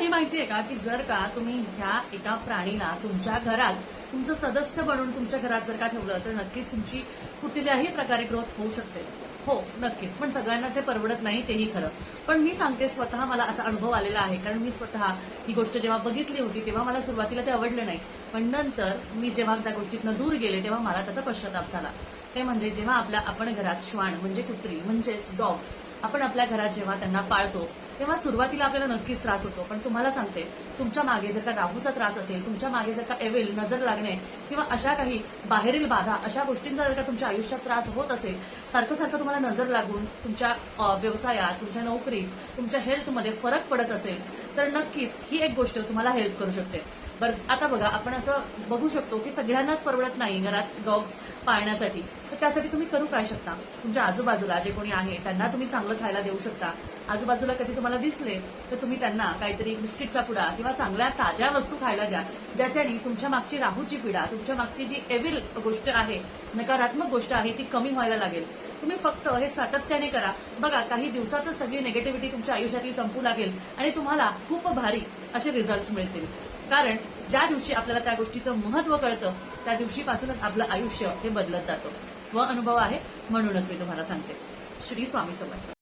हे माहिती आहे का की जर का तुम्ही ह्या एका प्राणीला तुमच्या घरात तुमचं सदस्य बनून तुमच्या घरात जर का ठेवलं तर नक्कीच तुमची कुठल्याही प्रकारे ग्रोथ होऊ शकते. हो नक्कीच. पण सगळ्यांना जे परवडत नाही तेही खरं. पण मी सांगते स्वतः मला असा अनुभव आलेला आहे. कारण मी स्वतः ही गोष्ट जेव्हा बघितली होती तेव्हा मला सुरुवातीला ते आवडलं नाही. पण नंतर मी जेव्हा त्या गोष्टीतनं दूर गेले तेव्हा मला त्याचा पश्चाताप झाला. ते म्हणजे जेव्हा आपल्या आपण घरात श्वान म्हणजे कुत्री म्हणजेच डॉग्स आपण आपल्या घरात जेव्हा त्यांना पाळतो तेव्हा सुरुवातीला आपल्याला नक्कीच त्रास होतो. पण तुम्हाला सांगते तुमच्या मागे जर का राहूचा त्रास असेल तुमच्या मागे जर का एवेल नजर लागणे किंवा अशा काही बाहेरील बाधा अशा गोष्टींचा जर का तुमच्या आयुष्यात त्रास होत असेल सारखं सारखं तुम्हाला नजर लागून तुमच्या व्यवसायात तुमच्या नोकरीत तुमच्या हेल्थमध्ये फरक पडत असेल तर नक्कीच ही एक गोष्ट तुम्हाला हेल्प करू शकते. बरं आता बघा आपण असं बघू शकतो की सगळ्यांनाच परवडत नाही घरात डॉग्स पाळण्यासाठी. तर त्यासाठी तुम्ही करू काय शकता? तुमच्या आजूबाजूला जे कोणी आहे त्यांना तुम्ही चांगलं खायला देऊ शकता. आजूबाजूला कधी तुम्हाला दिसले तर तुम्ही त्यांना काहीतरी बिस्किटचा पुडा किंवा चांगल्या ताज्या वस्तू खायला द्या ज्याच्याने तुमच्या मागची राहूची पिढा तुमच्या मागची जी एव्हिल गोष्ट आहे नकारात्मक गोष्ट आहे ती कमी व्हायला लागेल. तुम्ही फक्त हे सातत्याने करा. बघा काही दिवसातच सगळी निगेटिव्हिटी तुमच्या आयुष्यातली संपू लागेल आणि तुम्हाला खूप भारी असे रिझल्ट मिळतील. कारण ज्या दिवशी आपल्याला त्या गोष्टीचं महत्त्व कळतं त्या दिवशीपासूनच आपलं आयुष्य हे बदलत जातं. स्व अनुभव आहे म्हणूनच मी तुम्हाला सांगते. श्री स्वामी समर्थ.